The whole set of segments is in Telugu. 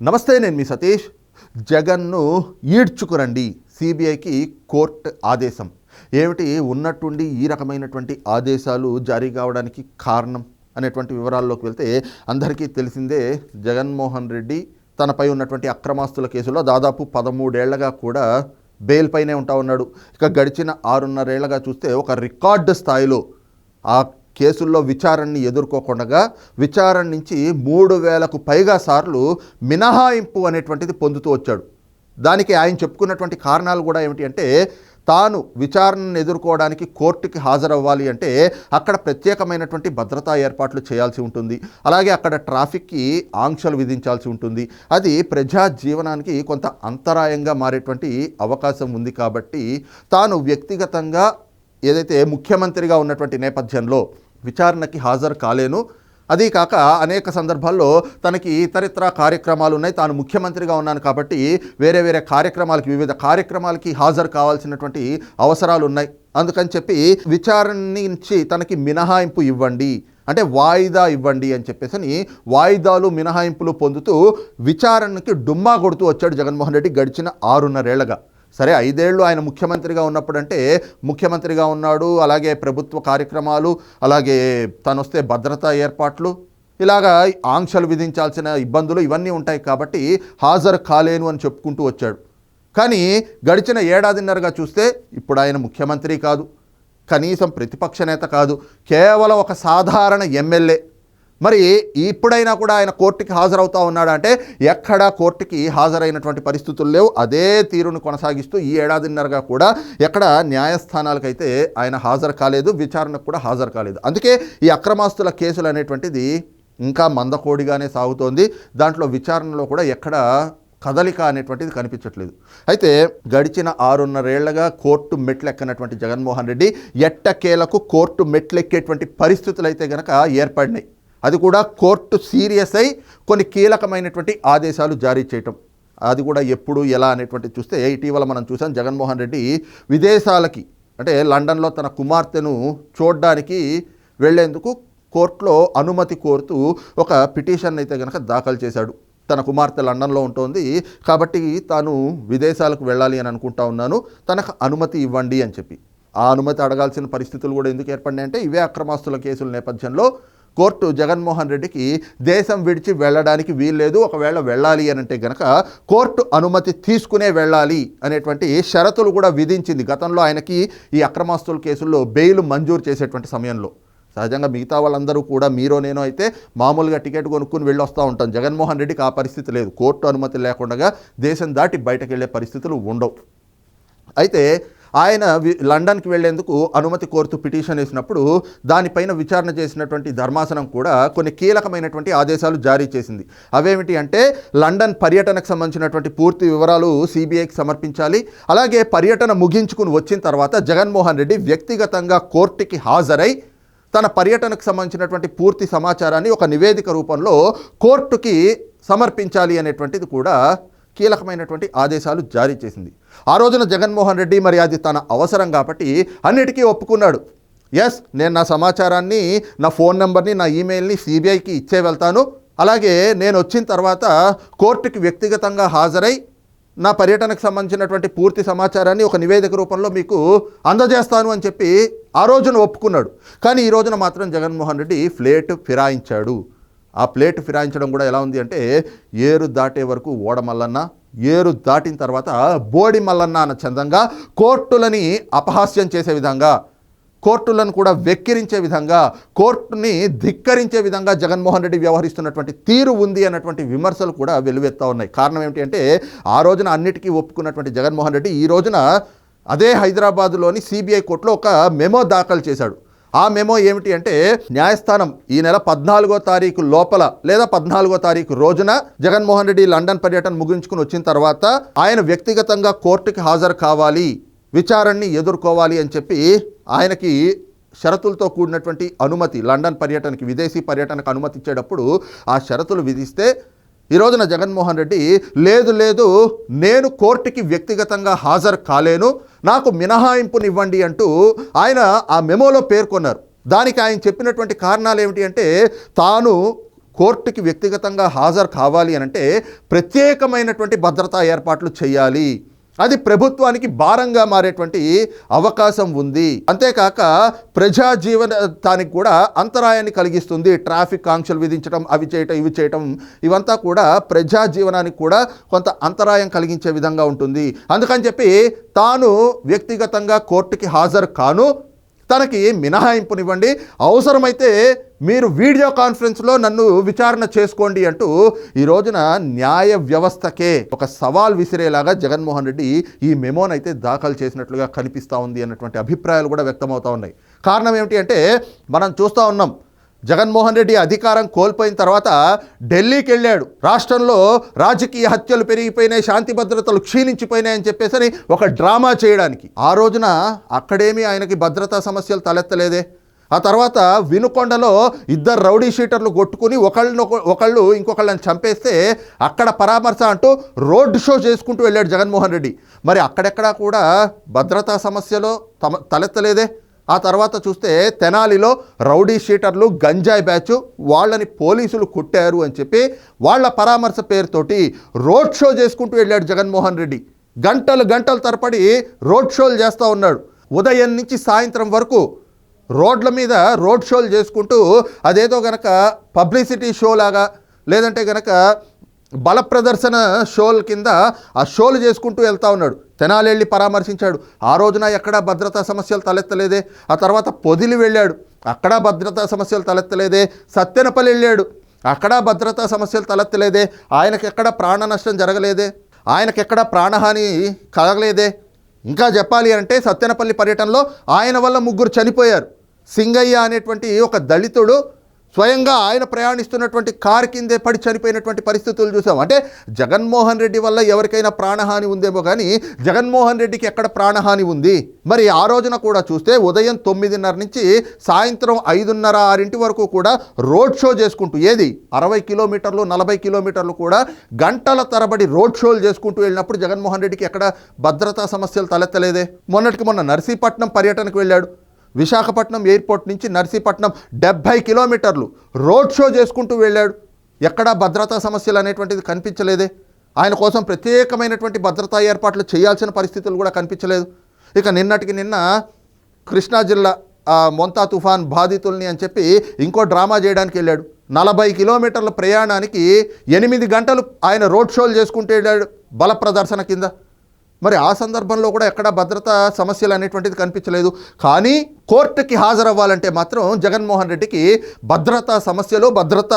నమస్తే నేను మీ సతీష్. జగన్ను ఈడ్చుకురండి. సిబిఐకి కోర్టు ఆదేశం. ఏమిటి? ఉన్నట్టుండి ఈ రకమైనటువంటి ఆదేశాలు జారీ కావడానికి కారణం అనేటువంటి వివరాల్లోకి వెళ్తే అందరికీ తెలిసిందే జగన్మోహన్ రెడ్డి తనపై ఉన్నటువంటి అక్రమాస్తుల కేసులో దాదాపు పదమూడేళ్ళగా కూడా బెయిల్ పైనే ఉంటా ఉన్నాడు. ఇక గడిచిన ఆరున్నరేళ్ళగా చూస్తే ఒక రికార్డు స్థాయిలో ఆ కేసుల్లో విచారణని ఎదుర్కోకుండా విచారణ నుంచి మూడు వేలకు పైగా సార్లు మినహాయింపు అనేటువంటిది పొందుతూ వచ్చాడు. దానికి ఆయన చెప్పుకున్నటువంటి కారణాలు కూడా ఏమిటి అంటే తాను విచారణను ఎదుర్కోవడానికి కోర్టుకి హాజరవ్వాలి అంటే అక్కడ ప్రత్యేకమైనటువంటి భద్రతా ఏర్పాట్లు చేయాల్సి ఉంటుంది. అలాగే అక్కడ ట్రాఫిక్కి ఆంక్షలు విధించాల్సి ఉంటుంది. అది ప్రజా జీవనానికి కొంత అంతరాయంగా మారేటువంటి అవకాశం ఉంది కాబట్టి తాను వ్యక్తిగతంగా ఏదైతే ముఖ్యమంత్రిగా ఉన్నటువంటి నేపథ్యంలో విచారణకి హాజరు కాలేను. అదీ కాక అనేక సందర్భాల్లో తనకి ఇతరితర కార్యక్రమాలు ఉన్నాయి. తాను ముఖ్యమంత్రిగా ఉన్నాను కాబట్టి వేరే వేరే కార్యక్రమాలకి వివిధ కార్యక్రమాలకి హాజరు కావాల్సినటువంటి అవసరాలు ఉన్నాయి. అందుకని చెప్పి విచారణ నుంచి తనకి మినహాయింపు ఇవ్వండి. అంటే వాయిదా ఇవ్వండి అని చెప్పేసి వాయిదాలు మినహాయింపులు పొందుతూ విచారణకి డుమ్మా కొడుతూ వచ్చాడు జగన్మోహన్ రెడ్డి గడిచిన ఆరున్నరేళ్ళగా. సరే ఐదేళ్ళు ఆయన ముఖ్యమంత్రిగా ఉన్నప్పుడంటే ముఖ్యమంత్రిగా ఉన్నాడు అలాగే ప్రభుత్వ కార్యక్రమాలు అలాగే తను వస్తే భద్రతా ఏర్పాట్లు ఇలాగా ఆంక్షలు విధించాల్సిన ఇబ్బందులు ఇవన్నీ ఉంటాయి కాబట్టి హాజరు కాలేను అని చెప్పుకుంటూ వచ్చాడు. కానీ గడిచిన ఏడాదిన్నరగా చూస్తే ఇప్పుడు ఆయన ముఖ్యమంత్రి కాదు కనీసం ప్రతిపక్ష నేత కాదు కేవలం ఒక సాధారణ ఎమ్మెల్యే. మరి ఇప్పుడైనా కూడా ఆయన కోర్టుకి హాజరవుతా ఉన్నాడు అంటే ఎక్కడా కోర్టుకి హాజరైనటువంటి పరిస్థితులు లేవు. అదే తీరును కొనసాగిస్తూ ఈ ఏడాదిన్నరగా కూడా ఎక్కడ న్యాయస్థానాలకైతే ఆయన హాజరు కాలేదు విచారణకు కూడా హాజరు కాలేదు. అందుకే ఈ అక్రమాస్తుల కేసులు అనేటువంటిది ఇంకా మందకోడిగానే సాగుతోంది. దాంట్లో విచారణలో కూడా ఎక్కడ కదలిక అనేటువంటిది కనిపించట్లేదు. అయితే గడిచిన ఆరున్నరేళ్ళగా కోర్టు మెట్లెక్కనటువంటి జగన్మోహన్ రెడ్డి ఎట్టకేలకు కోర్టు మెట్లెక్కేటువంటి పరిస్థితులు అయితే గనక ఏర్పడినాయి. అది కూడా కోర్టు సీరియస్ అయి కొన్ని కీలకమైనటువంటి ఆదేశాలు జారీ చేయటం. అది కూడా ఎప్పుడు ఎలా అనేటువంటి చూస్తే ఇటీవల మనం చూసాం జగన్మోహన్ రెడ్డి విదేశాలకి అంటే లండన్లో తన కుమార్తెను చూడడానికి వెళ్ళేందుకు కోర్టులో అనుమతి కోరుతూ ఒక పిటిషన్ అయితే కనుక దాఖలు చేశాడు. తన కుమార్తె లండన్లో ఉంటుంది. కాబట్టి తాను విదేశాలకు వెళ్ళాలి అని అనుకుంటా ఉన్నాను. తనకు అనుమతి ఇవ్వండి అని చెప్పి. ఆ అనుమతి అడగాల్సిన పరిస్థితులు కూడా ఎందుకు ఏర్పడినాయి అంటే ఇవే అక్రమాస్తుల కేసుల నేపథ్యంలో కోర్టు జగన్మోహన్ రెడ్డికి దేశం విడిచి వెళ్ళడానికి వీల్లేదు ఒకవేళ వెళ్ళాలి అని అంటే గనక కోర్టు అనుమతి తీసుకునే వెళ్ళాలి అనేటువంటి షరతులు కూడా విధించింది. గతంలో ఆయనకి ఈ అక్రమాస్తుల కేసుల్లో బెయిల్ మంజూరు చేసేటువంటి సమయంలో. సహజంగా మిగతా వాళ్ళందరూ కూడా మీరో నేను అయితే మామూలుగా టికెట్ కొనుక్కుని వెళ్ళి వస్తూ ఉంటాం. జగన్మోహన్ రెడ్డికి ఆ పరిస్థితి లేదు. కోర్టు అనుమతి లేకుండా దేశం దాటి బయటకు వెళ్ళే పరిస్థితులు ఉండవు. అయితే ఆయన లండన్కి వెళ్ళేందుకు అనుమతి కోరుతూ పిటిషన్ వేసినప్పుడు దానిపైన విచారణ చేసినటువంటి ధర్మాసనం కూడా కొన్ని కీలకమైనటువంటి ఆదేశాలు జారీ చేసింది. అవేమిటి అంటే లండన్ పర్యటనకు సంబంధించినటువంటి పూర్తి వివరాలు సిబిఐకి సమర్పించాలి. అలాగే పర్యటన ముగించుకుని వచ్చిన తర్వాత జగన్మోహన్ రెడ్డి వ్యక్తిగతంగా కోర్టుకి హాజరై తన పర్యటనకు సంబంధించినటువంటి పూర్తి సమాచారాన్ని ఒక నివేదిక రూపంలో కోర్టుకి సమర్పించాలి అనేటువంటిది కూడా కీలకమైనటువంటి ఆదేశాలు జారీ చేసింది. ఆ రోజున జగన్మోహన్ రెడ్డి మరి అది తన అవసరం కాబట్టి అన్నిటికీ ఒప్పుకున్నాడు. ఎస్ నేను నా సమాచారాన్ని నా ఫోన్ నెంబర్ని నా ఈమెయిల్ని సిబిఐకి ఇచ్చే వెళ్తాను. అలాగే నేను వచ్చిన తర్వాత కోర్టుకి వ్యక్తిగతంగా హాజరై నా పర్యటనకు సంబంధించినటువంటి పూర్తి సమాచారాన్ని ఒక నివేదిక రూపంలో మీకు అందజేస్తాను అని చెప్పి ఆ రోజున ఒప్పుకున్నాడు. కానీ ఈ రోజున మాత్రం జగన్మోహన్ రెడ్డి ఫ్లేట్ ఫిరాయించాడు. ఆ ప్లేట్ ఫిరాయించడం కూడా ఎలా ఉంది అంటే ఏరు దాటే వరకు ఓడ మల్లన్న ఏరు దాటిన తర్వాత బోడి మల్లన్న అన్న చందంగా కోర్టులని అపహాస్యం చేసే విధంగా కోర్టులను కూడా వెక్కిరించే విధంగా కోర్టుని ధిక్కరించే విధంగా జగన్మోహన్ రెడ్డి వ్యవహరిస్తున్నటువంటి తీరు ఉంది అన్నటువంటి విమర్శలు కూడా వెలువెత్తా ఉన్నాయి. కారణం ఏమిటి అంటే ఆ రోజున అన్నిటికీ ఒప్పుకున్నటువంటి జగన్మోహన్ రెడ్డి ఈ రోజున అదే హైదరాబాదులోని సిబిఐ కోర్టులో ఒక మెమో దాఖలు చేశాడు. ఆ మెమో ఏమిటి అంటే న్యాయస్థానం ఈ నెల పద్నాలుగో తారీఖు లోపల లేదా పద్నాలుగో తారీఖు రోజున జగన్మోహన్ రెడ్డి లండన్ పర్యటన ముగించుకుని వచ్చిన తర్వాత ఆయన వ్యక్తిగతంగా కోర్టుకి హాజరు కావాలి విచారణని ఎదుర్కోవాలి అని చెప్పి ఆయనకి షరతులతో కూడినటువంటి అనుమతి లండన్ పర్యటనకి విదేశీ పర్యటనకు అనుమతి ఇచ్చేటప్పుడు ఆ షరతులు విధిస్తే ఈ రోజున జగన్మోహన్ రెడ్డి లేదు లేదు నేను కోర్టుకి వ్యక్తిగతంగా హాజరు కాలేను నాకు మినహాయింపునివ్వండి అంటూ ఆయన ఆ మెమోలో పేర్కొన్నారు. దానికి ఆయన చెప్పినటువంటి కారణాలు ఏమిటి అంటే తాను కోర్టుకి వ్యక్తిగతంగా హాజరు కావాలి అని అంటే ప్రత్యేకమైనటువంటి భద్రతా ఏర్పాట్లు చేయాలి. అది ప్రభుత్వానికి భారంగా మారేటువంటి అవకాశం ఉంది. అంతేకాక ప్రజా జీవనానికి కూడా అంతరాయాన్ని కలిగిస్తుంది. ట్రాఫిక్ ఆంక్షలు విధించడం అవి చేయటం ఇవి చేయటం ఇవంతా కూడా ప్రజా జీవనానికి కూడా కొంత అంతరాయం కలిగించే విధంగా ఉంటుంది. అందుకని చెప్పి తాను వ్యక్తిగతంగా కోర్టుకి హాజరు కాను తనకి మినహాయింపునివ్వండి. అవసరమైతే మీరు వీడియో కాన్ఫరెన్స్లో నన్ను విచారణ చేసుకోండి అంటూ ఈ రోజున న్యాయ వ్యవస్థకే ఒక సవాల్ విసిరేలాగా జగన్మోహన్ రెడ్డి ఈ మెమోనైతే దాఖలు చేసినట్లుగా కనిపిస్తూ ఉంది అన్నటువంటి అభిప్రాయాలు కూడా వ్యక్తమవుతూ ఉన్నాయి. కారణం ఏమిటి అంటే మనం చూస్తూ ఉన్నాం జగన్మోహన్ రెడ్డి అధికారం కోల్పోయిన తర్వాత ఢిల్లీకి వెళ్ళాడు. రాష్ట్రంలో రాజకీయ హత్యలు పెరిగిపోయినాయి శాంతి భద్రతలు క్షీణించిపోయినాయని చెప్పేసి ఒక డ్రామా చేయడానికి. ఆ రోజున అక్కడేమీ ఆయనకి భద్రతా సమస్యలు తలెత్తలేదే. ఆ తర్వాత వినుకొండలో ఇద్దరు రౌడీ షీటర్లు కొట్టుకుని ఒకళ్ళని ఒకళ్ళు ఇంకొకళ్ళని చంపేస్తే అక్కడ పరామర్శ అంటూ రోడ్ షో చేసుకుంటూ వెళ్ళాడు జగన్మోహన్ రెడ్డి. మరి అక్కడెక్కడా కూడా భద్రతా సమస్యలో తమ తలెత్తలేదే. ఆ తర్వాత చూస్తే తెనాలిలో రౌడీ షీటర్లు గంజాయి బ్యాచ్ వాళ్ళని పోలీసులు కొట్టారు అని చెప్పి వాళ్ళ పరామర్శ పేరుతోటి రోడ్ షో చేసుకుంటూ వెళ్ళాడు జగన్మోహన్ రెడ్డి. గంటలు గంటలు తరపడి రోడ్ షోలు చేస్తూ ఉన్నాడు. ఉదయం నుంచి సాయంత్రం వరకు రోడ్ల మీద రోడ్ షోలు చేసుకుంటూ అదేదో గనక పబ్లిసిటీ షో లాగా లేదంటే గనక బల ప్రదర్శన షోల కింద ఆ షోలు చేసుకుంటూ వెళ్తా ఉన్నాడు. తెనాలి వెళ్ళి పరామర్శించాడు. ఆ రోజున ఎక్కడా భద్రతా సమస్యలు తలెత్తలేదే. ఆ తర్వాత పొదిలి వెళ్ళాడు. అక్కడా భద్రతా సమస్యలు తలెత్తలేదే. సత్తెనపల్లి వెళ్ళాడు. అక్కడా భద్రతా సమస్యలు తలెత్తలేదే. ఆయనకి ఎక్కడ ప్రాణ నష్టం జరగలేదే. ఆయనకి ఎక్కడ ప్రాణహాని కలగలేదే. ఇంకా చెప్పాలి అంటే సత్తెనపల్లి పర్యటనలో ఆయన వల్ల ముగ్గురు చనిపోయారు. సింగయ్య అనేటువంటి ఒక దళితుడు స్వయంగా ఆయన ప్రయాణిస్తున్నటువంటి కారు కిందే పడి చనిపోయినటువంటి పరిస్థితులు చూసాం. అంటే జగన్మోహన్ రెడ్డి వల్ల ఎవరికైనా ప్రాణహాని ఉందేమో కానీ జగన్మోహన్ రెడ్డికి ఎక్కడ ప్రాణహాని ఉంది? మరి ఆ రోజున కూడా చూస్తే ఉదయం తొమ్మిదిన్నర నుంచి సాయంత్రం ఐదున్నర ఆరింటి వరకు కూడా రోడ్ షో చేసుకుంటూ ఏది? అరవై కిలోమీటర్లు నలభై కిలోమీటర్లు కూడా గంటల తరబడి రోడ్ షోలు చేసుకుంటూ వెళ్ళినప్పుడు జగన్మోహన్ రెడ్డికి ఎక్కడ భద్రతా సమస్యలు తలెత్తలేదే? మొన్నటికి మొన్న నర్సీపట్నం పర్యటనకు వెళ్ళాడు. విశాఖపట్నం ఎయిర్పోర్ట్ నుంచి నర్సీపట్నం డెబ్భై కిలోమీటర్లు రోడ్ షో చేసుకుంటూ వెళ్ళాడు. ఎక్కడా భద్రతా సమస్యలు అనేటువంటిది కనిపించలేదే. ఆయన కోసం ప్రత్యేకమైనటువంటి భద్రతా ఏర్పాట్లు చేయాల్సిన పరిస్థితులు కూడా కనిపించలేదు. ఇక నిన్నటికి నిన్న కృష్ణా జిల్లా మొంతా తుఫాన్ బాధితుల్ని అని చెప్పి ఇంకో డ్రామా చేయడానికి వెళ్ళాడు. నలభై కిలోమీటర్ల ప్రయాణానికి ఎనిమిది గంటలు ఆయన రోడ్ షోలు చేసుకుంటూ వెళ్ళాడు బల ప్రదర్శన కింద. మరి ఆ సందర్భంలో కూడా ఎక్కడ భద్రతా సమస్యలు అనేటువంటిది కనిపించలేదు. కానీ కోర్టుకి హాజరవ్వాలంటే మాత్రం జగన్మోహన్ రెడ్డికి భద్రతా సమస్యలు భద్రత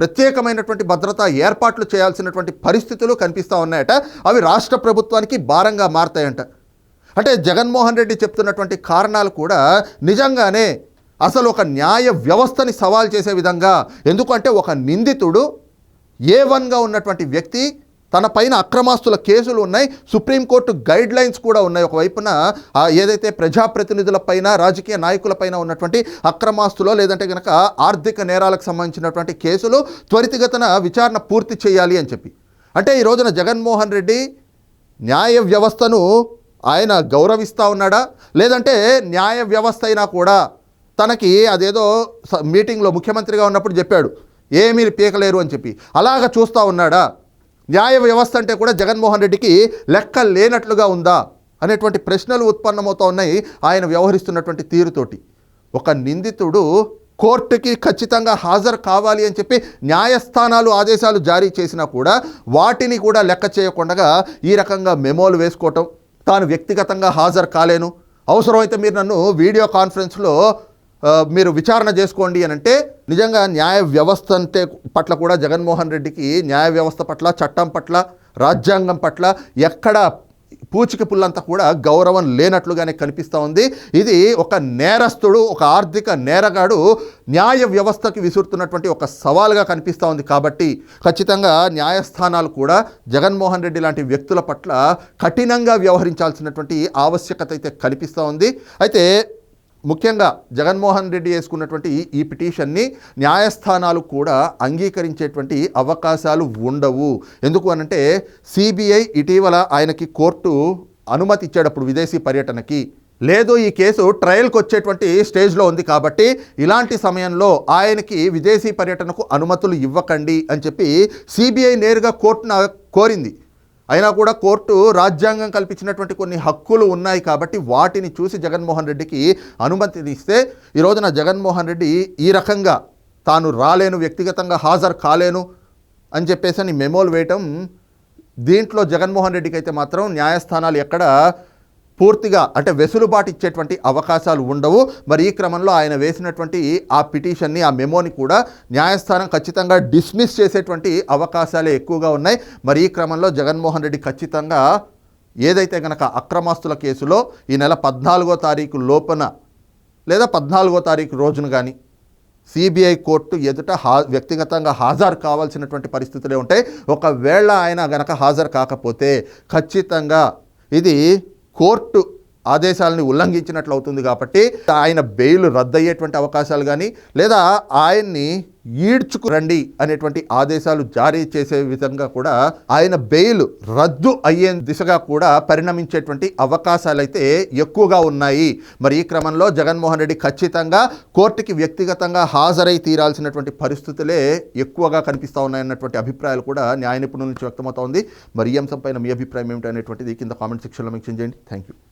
ప్రత్యేకమైనటువంటి భద్రతా ఏర్పాట్లు చేయాల్సినటువంటి పరిస్థితులు కనిపిస్తూ ఉన్నాయట. అవి రాష్ట్ర ప్రభుత్వానికి భారంగా మారతాయంట. అంటే జగన్మోహన్ రెడ్డి చెప్తున్నటువంటి కారణాలు కూడా నిజంగానే అసలు ఒక న్యాయ వ్యవస్థని సవాల్ చేసే విధంగా. ఎందుకంటే ఒక నిందితుడు ఏ వన్గా ఉన్నటువంటి వ్యక్తి తన పైన అక్రమాస్తుల కేసులు ఉన్నాయి. సుప్రీంకోర్టు గైడ్ లైన్స్ కూడా ఉన్నాయి. ఒకవైపున ఏదైతే ప్రజాప్రతినిధులపైన రాజకీయ నాయకులపైన ఉన్నటువంటి అక్రమాస్తులో లేదంటే కనుక ఆర్థిక నేరాలకు సంబంధించినటువంటి కేసులు త్వరితగతన విచారణ పూర్తి చేయాలి అని చెప్పి. అంటే ఈ రోజున జగన్మోహన్ రెడ్డి న్యాయ వ్యవస్థను ఆయన గౌరవిస్తూ ఉన్నాడా? లేదంటే న్యాయ వ్యవస్థ అయినా కూడా తనకి అదేదో స- మీటింగ్లో ముఖ్యమంత్రిగా ఉన్నప్పుడు చెప్పాడు. ఏమీ పీకలేరు అని చెప్పి. అలాగ చూస్తూ ఉన్నాడా? న్యాయ వ్యవస్థ అంటే కూడా జగన్మోహన్ రెడ్డికి లెక్క లేనట్లుగా ఉందా అనేటువంటి ప్రశ్నలు ఉత్పన్నమవుతూ ఉన్నాయి ఆయన వ్యవహరిస్తున్నటువంటి తీరుతోటి. ఒక నిందితుడు కోర్టుకి ఖచ్చితంగా హాజరు కావాలి అని చెప్పి న్యాయస్థానాలు ఆదేశాలు జారీ చేసినా కూడా వాటిని కూడా లెక్క చేయకుండా ఈ రకంగా మెమోలు వేసుకోవటం తాను వ్యక్తిగతంగా హాజరు కాలేను. అవసరమైతే మీరు నన్ను వీడియో కాన్ఫరెన్స్లో మీరు విచారణ చేసుకోండి అని అంటే నిజంగా న్యాయ వ్యవస్థ అంటే పట్ల కూడా జగన్మోహన్ రెడ్డికి న్యాయ వ్యవస్థ పట్ల చట్టం పట్ల రాజ్యాంగం పట్ల ఎక్కడ పూచిక పుల్లంతా కూడా గౌరవం లేనట్లుగానే కనిపిస్తూ ఉంది. ఇది ఒక నేరస్తుడు ఒక ఆర్థిక నేరగాడు న్యాయ వ్యవస్థకి విసురుతున్నటువంటి ఒక సవాల్గా కనిపిస్తూ ఉంది కాబట్టి ఖచ్చితంగా న్యాయస్థానాలు కూడా జగన్మోహన్ రెడ్డి లాంటి వ్యక్తుల పట్ల కఠినంగా వ్యవహరించాల్సినటువంటి ఆవశ్యకత అయితే కనిపిస్తూ ఉంది. అయితే ముఖ్యంగా జగన్మోహన్ రెడ్డి వేసుకున్నటువంటి ఈ- పిటిషన్ని న్యాయస్థానాలు కూడా అంగీకరించేటువంటి అవకాశాలు ఉండవు. ఎందుకు అనంటే సిబిఐ ఇటీవల ఆయనకి కోర్టు అనుమతి ఇచ్చేటప్పుడు విదేశీ పర్యటనకి. లేదు ఈ కేసు ట్రయల్కి వచ్చేటువంటి స్టేజ్లో ఉంది కాబట్టి ఇలాంటి సమయంలో ఆయనకి విదేశీ పర్యటనకు అనుమతులు ఇవ్వకండి అని చెప్పి సిబిఐ నేరుగా కోర్టును కోరింది. అయినా కూడా కోర్టు రాజ్యాంగం కల్పించినటువంటి కొన్ని హక్కులు ఉన్నాయి కాబట్టి వాటిని చూసి జగన్మోహన్ రెడ్డికి అనుమతిని ఇస్తే ఈ రోజున జగన్మోహన్ రెడ్డి ఈ రకంగా తాను రాలేను వ్యక్తిగతంగా హాజరు కాలేను అని చెప్పేసి అని మెమోలు వేయటం దీంట్లో జగన్మోహన్ రెడ్డికి అయితే మాత్రం న్యాయస్థానాలు ఎక్కడ పూర్తిగా అంటే వెసులుబాటు ఇచ్చేటువంటి అవకాశాలు ఉండవు. మరి ఈ క్రమంలో ఆయన వేసినటువంటి ఆ పిటిషన్ని ఆ మెమోని కూడా న్యాయస్థానం ఖచ్చితంగా డిస్మిస్ చేసేటువంటి అవకాశాలే ఎక్కువగా ఉన్నాయి. మరి ఈ క్రమంలో జగన్మోహన్ రెడ్డి ఖచ్చితంగా ఏదైతే గనక అక్రమాస్తుల కేసులో ఈ నెల పద్నాలుగో తారీఖు లోపల లేదా పద్నాలుగో తారీఖు రోజున కానీ సిబిఐ కోర్టు ఎదుట హా వ్యక్తిగతంగా హాజరు కావాల్సినటువంటి పరిస్థితులే ఉంటాయి. ఒకవేళ ఆయన గనక హాజరు కాకపోతే ఖచ్చితంగా ఇది కోర్టు ఆదేశాలని ఉల్లంఘించినట్లు అవుతుంది కాబట్టి ఆయన బెయిల్ రద్దయ్యేటువంటి అవకాశాలు కానీ లేదా ఆయన్ని ఈడ్చుకురండి అనేటువంటి ఆదేశాలు జారీ చేసే విధంగా కూడా ఆయన బెయిల్ రద్దు అయ్యే దిశగా కూడా పరిణమించేటువంటి అవకాశాలు అయితే ఎక్కువగా ఉన్నాయి. మరి ఈ క్రమంలో జగన్మోహన్ రెడ్డి ఖచ్చితంగా కోర్టుకి వ్యక్తిగతంగా హాజరై తీరాల్సినటువంటి పరిస్థితులే ఎక్కువగా కనిపిస్తూ ఉన్నాయన్నటువంటి అభిప్రాయాలు కూడా న్యాయ నిపుణుల నుంచి వ్యక్తమవుతోంది మరి ఈ అంశంపైన మీ అభిప్రాయం ఏమిటనేటువంటిది కింద కామెంట్ సెక్షన్లో మెన్షన్ చేయండి. Thank you